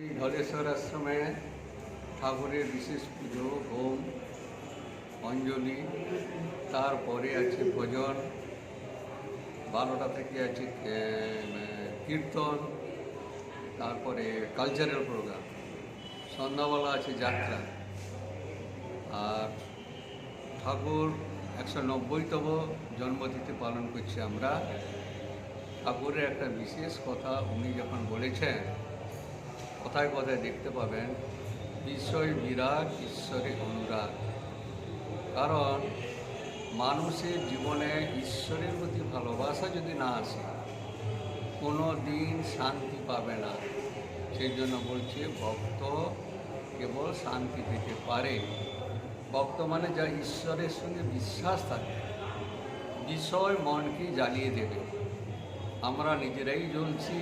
এই ধলেশ্বর আশ্রমে ঠাকুরের বিশেষ পুজো, হোম, অঞ্জলি, তারপরে আছে ভজন, বারোটা থেকে আছে কীর্তন, তারপরে কালচারাল প্রোগ্রাম সন্ধ্যাবেলা আছে যাত্রা। আর ঠাকুর একশো নব্বইতম জন্মতিথি পালন করছি আমরা। ঠাকুরের একটা বিশেষ কথা উনি যখন বলেছেন, কথায় কথায় দেখতে পাবেন বিষয় বিরাগ ঈশ্বরে অনুরাগ। কারণ মানুষের জীবনে ঈশ্বরের প্রতি ভালোবাসা যদি না আসে, কোনো দিন শান্তি পাবে না। সেই জন্য বলছে, ভক্ত কেবল শান্তি পেতে পারে। ভক্ত মানে যা ঈশ্বরের সঙ্গে বিশ্বাস থাকে, বিষয় মনকে জ্বালিয়ে দেবে। আমরা নিজেরাই জ্বলছি,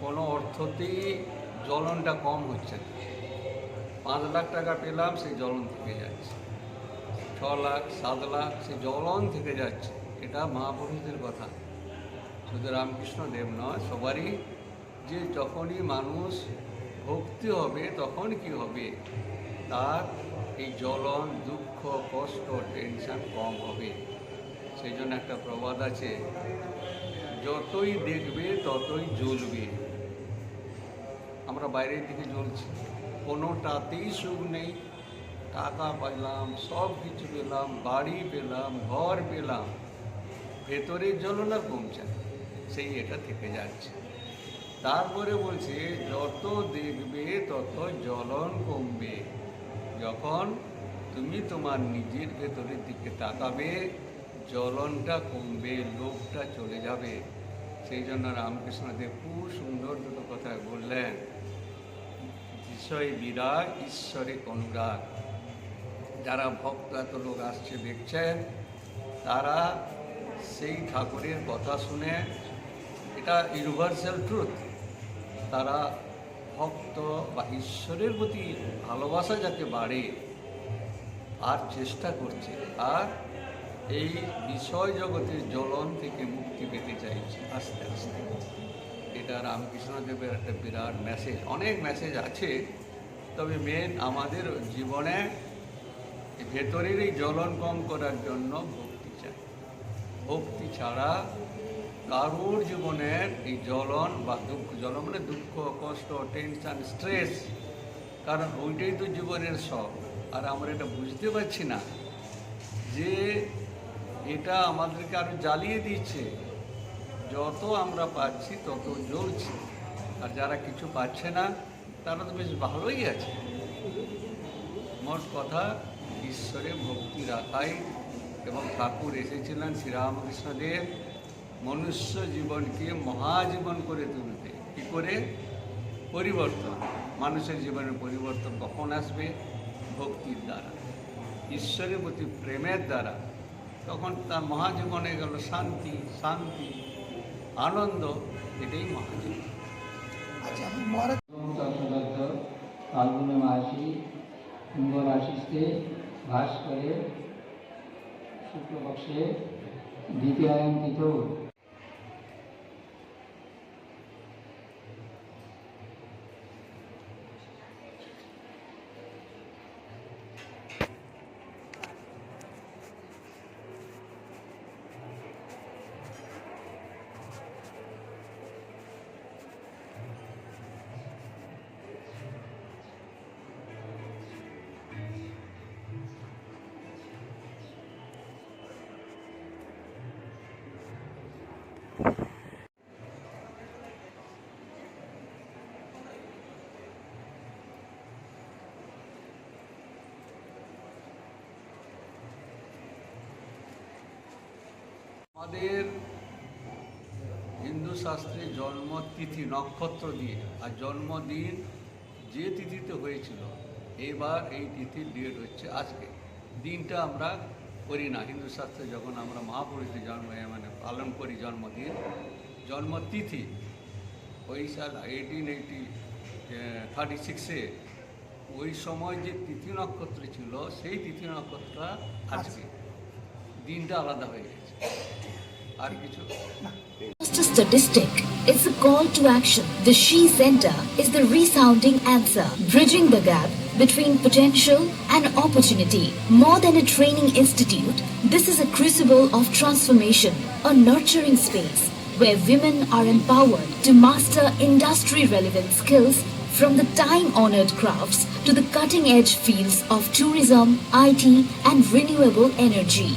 কোনো অর্থতেই জ্বলনটা কম হচ্ছে না। পাঁচ লাখ টাকা পেলাম, সেই জ্বলন থেকে যাচ্ছে। ছ লাখ, সাত লাখ, সেই জ্বলন থেকে যাচ্ছে। এটা মহাপুরুষদের কথা। শুধু রামকৃষ্ণ দেব নয়, সবারই যে যখনই মানুষ ভক্তি হবে, তখন কি হবে? তার এই জ্বলন, দুঃখ, কষ্ট টেনশন কম হবে। সেই জন্য একটা প্রবাদ আছে, যতই দেখবে, ততই জ্বলবে। আমরা বাইরের দিকে জ্বলছি। কোনোটাতেই সুখ নেই। টাকা পেলাম, সব কিছু পেলাম, বাড়ি পেলাম, ঘর পেলাম। ভেতরের জ্বলন কমছে সেই এটা থেকে যাচ্ছে। তারপরে বলছে, যত দেখবে, তত জ্বলন কমবে। যখন তুমি তোমার নিজের ভেতরের দিকে তাকাবে, জ্বলনটা কমবে, লোভটা চলে যাবে। সেই জন্য রামকৃষ্ণদেব খুব সুন্দর দুটো কথা বললেন। বিষয় বিরাগ ঈশ্বরে অনুরাগ। যারা ভক্ত এত লোক আসছে, দেখছেন, তারা সেই ঠাকুরের কথা শুনে, এটা ইউনিভার্সাল ট্রুথ তারা ভক্ত বা ঈশ্বরের প্রতি ভালোবাসা যাতে বাড়ে, আর চেষ্টা করছে, আর এই বিষয় জগতের জ্বলন থেকে মুক্তি পেতে চাইছে, আস্তে আস্তে। এটা রামকৃষ্ণদেবের একটা বিরাট মেসেজ অনেক মেসেজ আছে, তবে মেন আমাদের জীবনে ভেতরের এই জ্বলন কম করার জন্য ভক্তি চাই। ভক্তি ছাড়া কারোর জীবনের এই জ্বলন বা দুঃখ, জ্বলন মানে দুঃখ, কষ্ট টেনশন স্ট্রেস কারণ ওইটাই তো জীবনের সব আর আমরা এটা বুঝতে পারছি না যে এটা আমাদেরকে আরও জ্বালিয়ে দিচ্ছে। যত আমরা পাচ্ছি, তত জ্বলছি। আর যারা কিছু পাচ্ছে না, তারা তো বেশ ভালোই আছে। মোট কথা, ঈশ্বরে ভক্তি রাখাই এবং ঠাকুর এসেছিলেন শ্রীরামকৃষ্ণদেব। মনুষ্য জীবনকে মহাজীবন করে তুলতে। কী করে? পরিবর্তন। মানুষের জীবনের পরিবর্তন কখন আসবে? ভক্তির দ্বারা। ঈশ্বরের প্রতি প্রেমের দ্বারা। তখন তার মহাজীবনে গেল শান্তি শান্তি আনন্দ এটাই মহাজীবন। আচ্ছা ফাল্গুনে মাসি কুম্ভ রাশিতে ভাস শুক্লপক্ষে আমাদের হিন্দু শাস্ত্রে জন্মতিথি নক্ষত্র দিয়ে, আর জন্মদিন যে তিথিতে হয়েছিল, এবার এই তিথির ডেট হচ্ছে আজকে। দিনটা আমরা করি না। হিন্দু শাস্ত্রে যখন আমরা মহাপুরুষের জন্ম মানে পালন করি জন্মদিন জন্মতিথি ওই সাল এইটিন এইটি থার্টি সিক্সে ওই সময় যে তিথি নক্ষত্র ছিল সেই তিথি নক্ষত্রটা আজকে। দিনটা আলাদা হয়ে গেছে। আর কিছু statistic, it's a call to action. The She Center is the resounding answer, bridging the gap between potential and opportunity. More than a training institute, this is a crucible of transformation, a nurturing space where women are empowered to master industry relevant skills from the time honored crafts to the cutting edge fields of tourism, IT, and renewable energy.